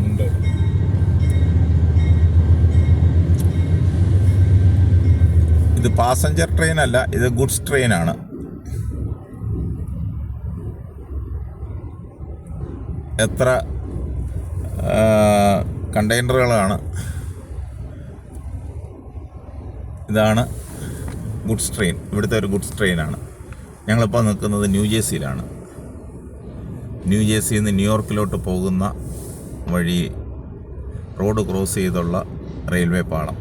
ഉണ്ട്. ഇത് passenger train അല്ല ഇത് ഗുഡ്സ് ട്രെയിനാണ് എത്ര കണ്ടെയ്നറുകളാണ് ഇതാണ് ഗുഡ്സ് ട്രെയിൻ ഇവിടുത്തെ ഒരു ഗുഡ്സ് ട്രെയിനാണ് ഞങ്ങളിപ്പോൾ നിൽക്കുന്നത് ന്യൂജേഴ്സിയിലാണ് ന്യൂജേഴ്സിയിൽ നിന്ന് ന്യൂയോർക്കിലോട്ട് പോകുന്ന വഴി റോഡ് ക്രോസ് ചെയ്തുള്ള റെയിൽവേ പാളം.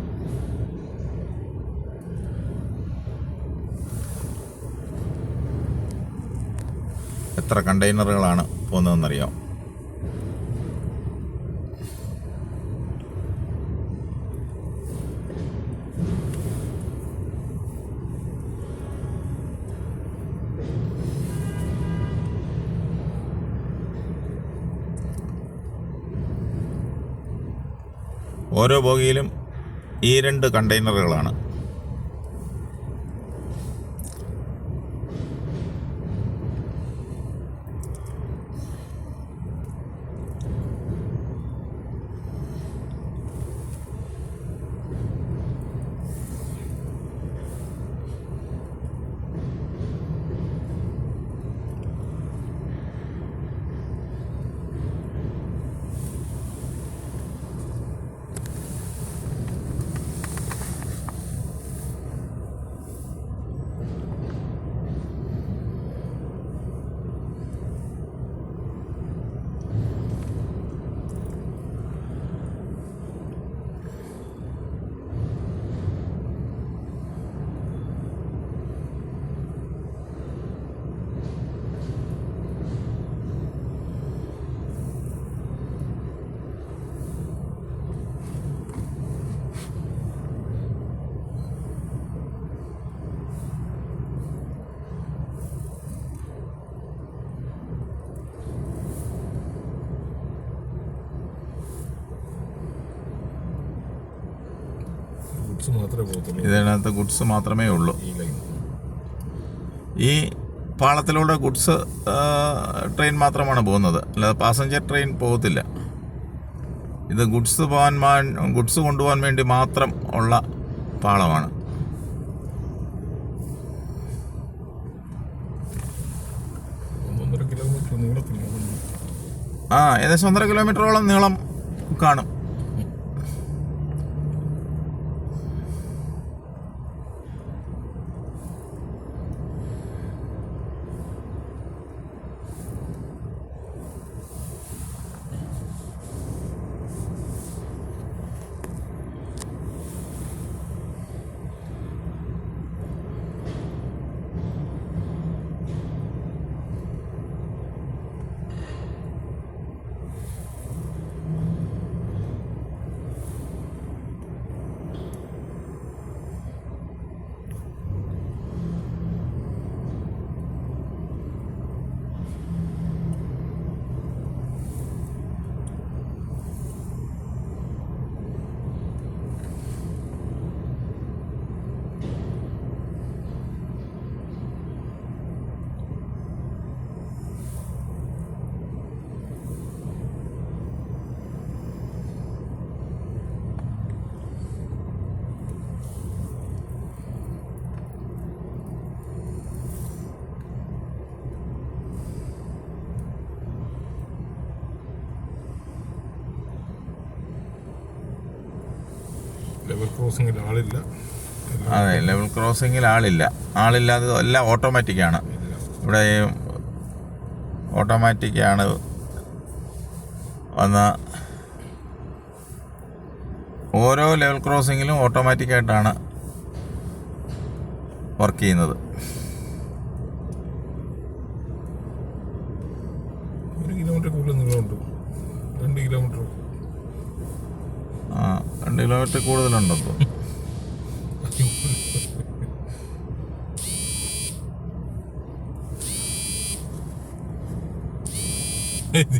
എത്ര കണ്ടെയ്നറുകളാണ് പോകുന്നതെന്നറിയാം. ഓരോ ബോഗിയിലും ഈ രണ്ട് കണ്ടെയ്നറുകളാണ്. ഗുഡ്സ് മാത്രമേ പോകത്തുള്ളൂ. ഇതിനകത്ത് ഗുഡ്സ് മാത്രമേ ഉള്ളൂ. ഈ പാളത്തിലൂടെ ഗുഡ്സ് ട്രെയിൻ മാത്രമാണ് പോകുന്നത്. അല്ലാതെ പാസഞ്ചർ ട്രെയിൻ പോകത്തില്ല. ഇത് ഗുഡ്സ് പോകാൻ ഗുഡ്സ് കൊണ്ടുപോകാൻ വേണ്ടി മാത്രം ഉള്ള പാളമാണ്. ആ ഏകദേശം ഒന്നര കിലോമീറ്ററോളം നീളം കാണും. ലെവൽ ക്രോസിംഗിൽ ആളില്ല. അതെ ലെവൽ ക്രോസിങ്ങിൽ ആളില്ല. ആളില്ലാതെ എല്ലാം ഓട്ടോമാറ്റിക് ആണ്. ഇവിടെ ഓട്ടോമാറ്റിക് ആണ് വന്ന ഓരോ ലെവൽ ക്രോസിങ്ങിലും ഓട്ടോമാറ്റിക്കായിട്ടാണ് വർക്ക് ചെയ്യുന്നത്. ഒരു കിലോമീറ്റർ കൂടുതൽ നീളമുണ്ട്. രണ്ട് കിലോമീറ്റർ ആ രണ്ട് കിലോമീറ്റർ കൂടുതലുണ്ടോ ഇത്